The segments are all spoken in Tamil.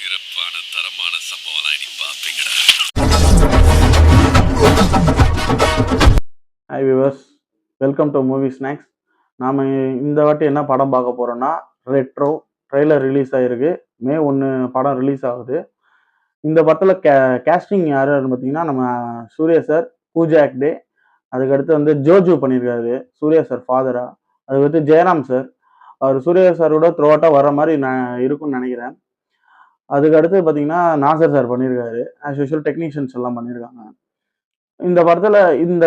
சிறப்பான தரமான சம்பவம்லாம் இனி பார்ப்பீங்கடா. Hi viewers welcome to movie snacks நாம் இந்த வாட்டி என்ன படம் பார்க்க போகிறோன்னா ரெட்ரோ ட்ரெய்லர் ரிலீஸ் ஆகிருக்கு மே ஒன்று படம் ரிலீஸ் ஆகுது. இந்த படத்தில் கே கேஸ்டிங் யார் பார்த்தீங்கன்னா நம்ம சூர்யா சார் பூஜா ஆக்டே அதுக்கடுத்து வந்து ஜோஜு பண்ணியிருக்காரு சூர்யா சார் ஃபாதரா அதுக்கடுத்து ஜெயராம் சார் அவர் சூர்யா சாரோட த்ரோ அவுட்டாக வர மாதிரி நான் இருக்கும்னு நினைக்கிறேன். அதுக்கு அடுத்து பார்த்தீங்கன்னா நாசர் சார் பண்ணியிருக்காரு ஆஸ் யூஷுவல் டெக்னீஷியன்ஸ் எல்லாம் பண்ணியிருக்காங்க இந்த படத்தில் இந்த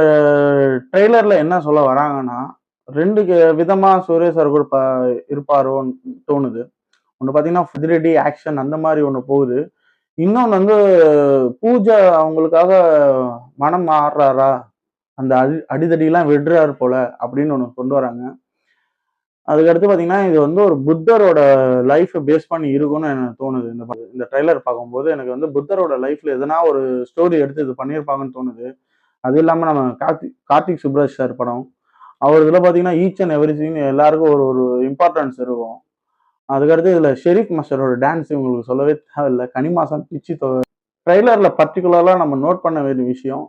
ட்ரெய்லரில் என்ன சொல்ல வராங்கன்னா ரெண்டு விதமாக விதமா சார் கூட ப- இருப்பாரோன்னு தோணுது. ஒன்று பார்த்தீங்கன்னா ஃபிதிலிட்டி ஆக்ஷன் அந்த மாதிரி ஒன்று போகுது. இன்னொன்று வந்து பூஜா அவங்களுக்காக மனம் மாறுறாரா? அந்த அடி அடிதடியெல்லாம் விடுறாரு போல அப்படின்னு ஒன்று கொண்டு வராங்க. அதுக்கடுத்து பார்த்தீங்கன்னா இது வந்து ஒரு புத்தரோட லைஃப்பை பேஸ் பண்ணி இருக்கும்னு எனக்கு தோணுது. இந்த இந்த ட்ரைலர் பார்க்கும்போது எனக்கு வந்து புத்தரோட லைஃப்பில் எதனா ஒரு ஸ்டோரி எடுத்து இது பண்ணியிருப்பாங்கன்னு தோணுது. அது இல்லாமல் நம்ம கார்த்திக் கார்த்திக் சுப்ராஜ் சார் படம். அவர் இதில் பார்த்தீங்கன்னா ஈச் அண்ட் எவ்ரி சீன் எல்லாருக்கும் ஒரு ஒரு இம்பார்ட்டன்ஸ் இருக்கும். அதுக்கடுத்து இதில் ஷெரீப் மாஸ்டரோட டான்ஸ் உங்களுக்கு சொல்லவே தேவையில்லை. கனிமாசம் பிச்சு ட்ரைலரில் பர்டிகுலராக நம்ம நோட் பண்ண வேண்டிய விஷயம்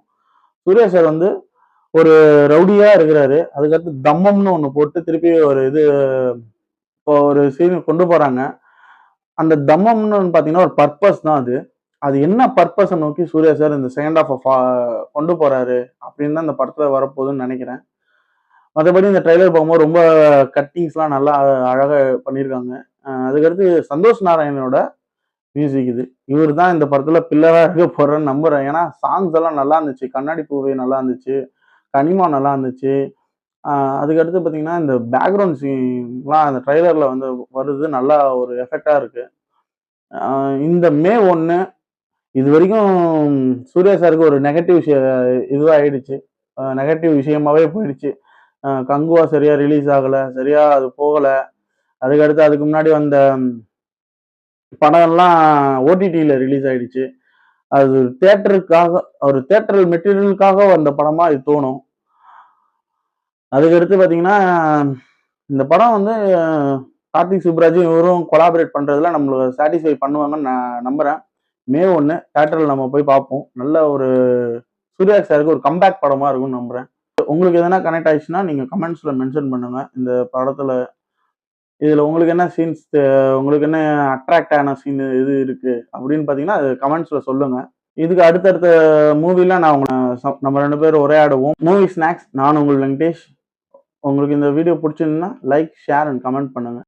சூர்யா சார் வந்து ஒரு ரவுடியா இருக்கிறாரு. அதுக்கடுத்து தம்மம்னு ஒன்று போட்டு திருப்பி ஒரு இது இப்போ ஒரு சீன் கொண்டு போறாங்க. அந்த தம்மம்னு பார்த்தீங்கன்னா ஒரு பர்பஸ் தான் அது. அது என்ன பர்பஸை நோக்கி சூர்யா சார் இந்த செகண்ட் ஆஃப் கொண்டு போறாரு அப்படின்னு தான் இந்த படத்தில் வரப்போகுதுன்னு நினைக்கிறேன். மற்றபடி இந்த ட்ரைலர் பார்க்கும்போது ரொம்ப கட்டிங்ஸ்லாம் நல்லா அழகாக பண்ணியிருக்காங்க. அதுக்கடுத்து சந்தோஷ் நாராயணனோட மியூசிக் இது. இவர் தான் இந்த படத்தில் பில்லராக இருக்க போகிறேன்னு நம்புகிறேன் ஏன்னா சாங்ஸ் எல்லாம் நல்லா இருந்துச்சு. கண்ணாடி பூவே நல்லா இருந்துச்சு. கனிமா நல்லா இருந்துச்சு. அதுக்கடுத்து பார்த்தீங்கன்னா இந்த பேக்ரவுண்ட் சீன்லாம் அந்த ட்ரைலரில் வந்து வருது. நல்லா ஒரு எஃபெக்டாக இருக்குது இந்த மே ஒன்று இது வரைக்கும் சூர்யா சாருக்கு ஒரு நெகட்டிவ் இதுவாக ஆயிடுச்சு நெகட்டிவ் விஷயமாவே போயிடுச்சு. கங்குவா சரியாக ரிலீஸ் ஆகலை சரியாக அது போகலை. அதுக்கடுத்து அதுக்கு முன்னாடி வந்த படம்லாம் ஓடிடியில் ரிலீஸ் ஆயிடுச்சு. அது தேட்டருக்காக ஒரு தேட்டரல் மெட்டீரியலுக்காக வந்த படமாக இது தோணும். அதுக்கடுத்து பார்த்தீங்கன்னா இந்த படம் வந்து கார்த்திக் சுப்ராஜும் இவரும் கொலாபரேட் பண்ணுறதுல நம்மளுக்கு சாட்டிஸ்ஃபை பண்ணுவாங்கன்னு நான் நம்புகிறேன் மே ஒன்று தேட்டரில் நம்ம போய் பார்ப்போம். நல்ல ஒரு சூர்யா சாருக்கு ஒரு கம்பேக் படமாக இருக்கும்னு நம்புகிறேன் உங்களுக்கு எதனா கனெக்ட் ஆயிடுச்சுன்னா நீங்கள் கமெண்ட்ஸில் மென்ஷன் பண்ணுங்கள் இந்த படத்தில் இதில் உங்களுக்கு என்ன சீன்ஸ் உங்களுக்கு என்ன அட்ராக்ட் ஆன சீன் இது இருக்குது அப்படின்னு பார்த்தீங்கன்னா அது கமெண்ட்ஸில் சொல்லுங்கள் இதுக்கு அடுத்தடுத்த மூவிலாம் நான் உங்களை நம்ம ரெண்டு பேரும் உரையாடுவோம். மூவி ஸ்நாக்ஸ் நான் உங்கள் வெங்கடேஷ். உங்களுக்கு இந்த வீடியோ பிடிச்சிருந்தா லைக் ஷேர் அண்ட் கமெண்ட் பண்ணுங்க.